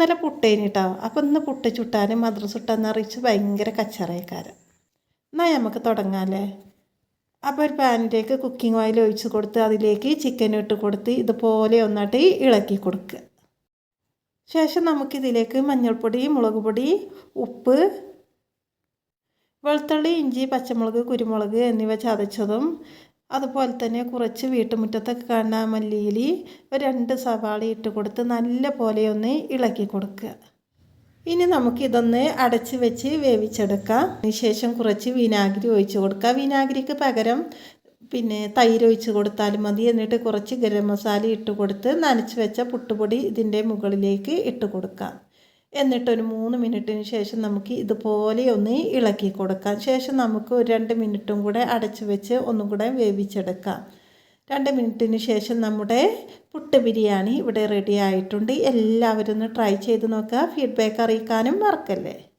ഇന്നലെ പുട്ടേന് കേട്ടോ അപ്പം ഇന്ന് പുട്ട് ചുട്ടാനും മധുര ചുട്ടാന്ന് അറിയിച്ച് ഭയങ്കര കച്ചറയക്കാരൻ എന്നാൽ നമുക്ക് തുടങ്ങാമല്ലേ അപ്പോൾ ഒരു പാനിലേക്ക് കുക്കിംഗ് ഓയിൽ ഒഴിച്ച് കൊടുത്ത് അതിലേക്ക് ചിക്കൻ ഇട്ട് കൊടുത്ത് ഇതുപോലെ ഒന്നായിട്ട് ഇളക്കി കൊടുക്കുക ശേഷം നമുക്കിതിലേക്ക് മഞ്ഞൾപ്പൊടി മുളക് പൊടി ഉപ്പ് വെളുത്തുള്ളി ഇഞ്ചി പച്ചമുളക് കുരുമുളക് എന്നിവ ചതച്ചതും അതുപോലെ തന്നെ കുറച്ച് വീട്ടുമുറ്റത്തൊക്കെ കാണുന്ന മല്ലിയിൽ ഒരു രണ്ട് സവാള ഇട്ട് കൊടുത്ത് നല്ല പോലെ ഒന്ന് ഇളക്കി കൊടുക്കുക. ഇനി നമുക്കിതൊന്ന് അടച്ച് വെച്ച് വേവിച്ചെടുക്കാം. അതിനുശേഷം കുറച്ച് വിനാഗിരി ഒഴിച്ച് കൊടുക്കുക. വിനാഗിരിക്ക് പകരം പിന്നെ തൈര് ഒഴിച്ച് കൊടുത്താലും മതി. എന്നിട്ട് കുറച്ച് ഗരം മസാല ഇട്ട് കൊടുത്ത് നനച്ച് വെച്ച പുട്ടുപൊടി ഇതിന്റെ മുകളിലേക്ക് ഇട്ട് കൊടുക്കാം. എന്നിട്ടൊരു മൂന്ന് മിനിറ്റിന് ശേഷം നമുക്ക് ഇതുപോലെ ഒന്ന് ഇളക്കി കൊടുക്കാം. ശേഷം നമുക്ക് ഒരു രണ്ട് മിനിറ്റും കൂടെ അടച്ചു വെച്ച് ഒന്നും കൂടെ വേവിച്ചെടുക്കാം. രണ്ട് മിനിറ്റിന് ശേഷം നമ്മുടെ പുട്ട് ബിരിയാണി ഇവിടെ റെഡി ആയിട്ടുണ്ട്. എല്ലാവരും ഒന്ന് ട്രൈ ചെയ്ത് നോക്കുക. ഫീഡ്ബാക്ക് അറിയിക്കാനും മറക്കല്ലേ?